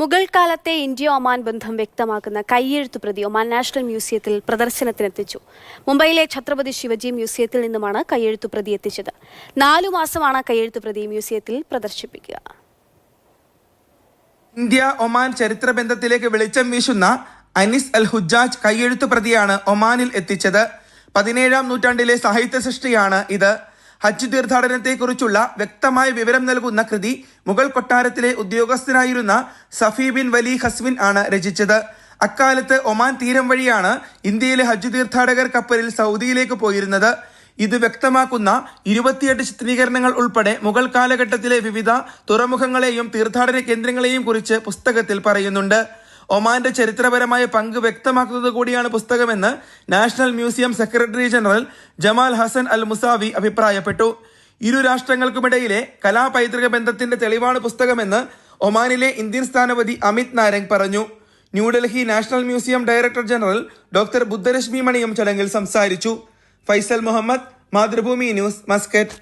മുഗൾ കാലത്തെ India Oman ബന്ധം വ്യക്തമാക്കുന്ന കയ്യെഴുത്തു പ്രതി ഒമാൻ നാഷണൽ മ്യൂസിയത്തിൽ പ്രദർശനത്തിനെത്തിച്ചു. മുംബൈയിലെ ഛത്രപതി ശിവജി മ്യൂസിയത്തിൽ നിന്നുമാണ് കയ്യെഴുത്തു പ്രതി എത്തിച്ചത്. നാലു മാസമാണ് കയ്യെഴുത്തു പ്രതി മ്യൂസിയത്തിൽ പ്രദർശിപ്പിക്കുക. ഇന്ത്യ ഒമാൻ ചരിത്ര ബന്ധത്തിലേക്ക് വെളിച്ചം വീശുന്ന അനിസ് അൽ ഹുജാജ് കയ്യെഴുത്തു പ്രതിയാണ് ഒമാനിൽ എത്തിച്ചത്. പതിനേഴാം നൂറ്റാണ്ടിലെ സാഹിത്യ സൃഷ്ടിയാണ് ഇത്. ഹജ്ജ് തീർത്ഥാടനത്തെക്കുറിച്ചുള്ള വ്യക്തമായ വിവരം നൽകുന്ന കൃതി മുഗൾ കൊട്ടാരത്തിലെ ഉദ്യോഗസ്ഥനായിരുന്ന സഫി ബിൻ വലി ഹസ്വിൻ ആണ് രചിച്ചത്. അക്കാലത്ത് ഒമാൻ തീരം വഴിയാണ് ഇന്ത്യയിലെ ഹജ്ജ് തീർത്ഥാടകർ കപ്പലിൽ സൗദിയിലേക്ക് പോയിരുന്നത്. ഇത് വ്യക്തമാക്കുന്ന ഇരുപത്തിയെട്ട് ചിത്രീകരണങ്ങൾ ഉൾപ്പെടെ മുഗൾ കാലഘട്ടത്തിലെ വിവിധ തുറമുഖങ്ങളെയും തീർത്ഥാടന കേന്ദ്രങ്ങളെയും കുറിച്ച് പുസ്തകത്തിൽ പറയുന്നുണ്ട്. ഒമാന്റെ ചരിത്രപരമായ പങ്ക് വ്യക്തമാക്കുന്നത് കൂടിയാണ് പുസ്തകമെന്ന് national museum secretary general Jamal Hasan al Musawi അഭിപ്രായപ്പെട്ടു. ഇരു രാഷ്ട്രങ്ങൾക്കുമിടയിലെ കലാപൈതൃക ബന്ധത്തിന്റെ തെളിവാണ് പുസ്തകമെന്ന് ഒമാനിലെ ഇന്ത്യൻ സ്ഥാനപതി അമിത് നാരംഗ് പറഞ്ഞു. New Delhi national museum director general doctor Buddharashmi മണിയും ചടങ്ങിൽ സംസാരിച്ചു. Faisal Muhammad Mathrubhumi news Muscat.